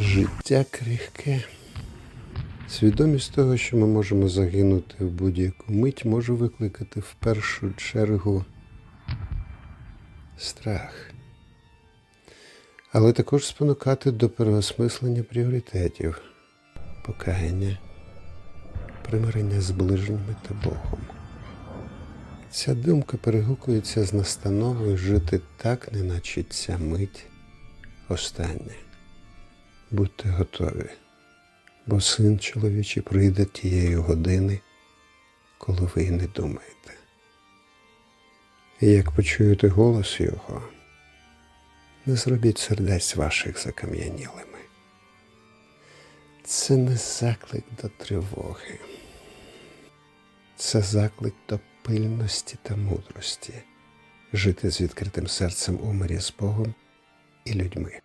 Життя крихке. Свідомість того, що ми можемо загинути в будь-яку мить, може викликати в першу чергу страх, але також спонукати до переосмислення пріоритетів, покаяння, примирення з ближніми та Богом. Ця думка перегукується з настановою жити так, неначе ця мить остання. Будьте готові, бо син чоловічий прийде тієї години, коли ви й не думаєте. І як почуєте голос його, не зробіть сердець ваших закам'янілими. Це не заклик до тривоги, це заклик до пильності та мудрості, жити з відкритим серцем у мирі з Богом і людьми.